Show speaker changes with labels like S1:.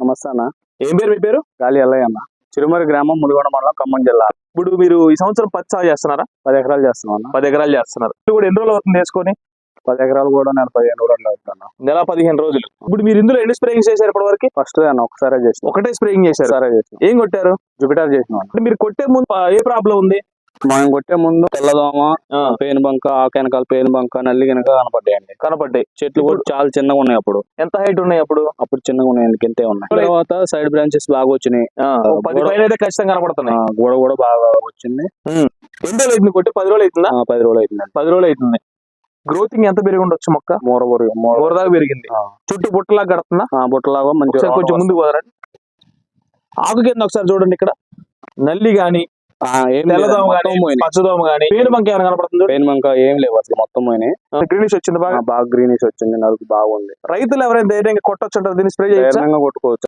S1: నమస్తే అన్న.
S2: ఏం పేరు మీ పేరు?
S1: గాలి ఎల్లయ్య అన్న. చిరుమరి గ్రామం ముదిగొండ మండలం ఖమ్మం జిల్లా.
S2: ఇప్పుడు మీరు ఈ సంవత్సరం పచ్చి సాగు చేస్తున్నారా?
S1: పది ఎకరాలు చేస్తున్నాం అన్న.
S2: పది ఎకరాలు చేస్తున్నారు. ఇప్పుడు కూడా ఎన్ని రోజులు అవుతుంది వేసుకొని?
S1: పది ఎకరాలు కూడా నేను పదిహేను రోజులు అవుతాను
S2: నెల పదిహేను రోజులు. ఇప్పుడు మీరు ఇందులో ఎన్ని స్ప్రేయింగ్ చేశారు ఇప్పటి వరకు
S1: ఫస్ట్ అన్న ఒకసారి చేసిన.
S2: ఒకటే స్ప్రేయింగ్ చేశారు.
S1: ఒకసారి చేసిన.
S2: ఏం కొట్టారు?
S1: జూపిటర్ చేసిన
S2: అంటే మీరు కొట్టే ముందు ఏ ప్రాబ్లం ఉంది?
S1: మనం కొట్టే ముందు తెల్లదోమ పేను బంక ఆకెనకాల పేను బంక నల్లి కనుక కనపడ్డాయండి.
S2: కనపడ్డాయి.
S1: చెట్లు కూడా చాలా చిన్నగా ఉన్నాయి అప్పుడు.
S2: ఎంత హైట్ ఉన్నాయి అప్పుడు?
S1: అప్పుడు చిన్నగా ఉన్నాయండి కింతే ఉన్నాయి. తర్వాత సైడ్ బ్రాంచెస్ బాగా వచ్చినాయి.
S2: ఖచ్చితంగా కనపడుతున్నాయి.
S1: గోడ కూడా బాగా వచ్చింది.
S2: ఎన్ని రోజులు అవుతుంది కొట్టి పది రోజులు అవుతుందా?
S1: ఆ, పది రోజులు అవుతుందండి.
S2: పది రోజులు అవుతుంది. గ్రోతింగ్ ఎంత పెరిగి ఉండొచ్చు మొక్క?
S1: మూర మూర
S2: దాకా పెరిగింది. చుట్టూ బుట్టలా కడుతుందా?
S1: ఆ, బుట్టలాగా మంచిగా
S2: కొంచెం ముందుకు పోదారండి ఆకు కింద ఒకసారి చూడండి ఇక్కడ. నల్లి గాని తెల్లదోమ గాని. పచ్చదోమ గాని పేరు బంక ఏమైనా కనపడుతుంది?
S1: పేను బంక ఏం లేవు అసలు మొత్తం పోయినాయి.
S2: గ్రీనిష్ వచ్చింది బాగా?
S1: బాగా గ్రీనిష్ వచ్చింది నలుపు బాగుంది.
S2: రైతులు ఎవరైనా ధైర్యంగా కొట్టొచ్చు దీన్ని స్ప్రే చేయొచ్చా?
S1: కొట్టుకోవచ్చు.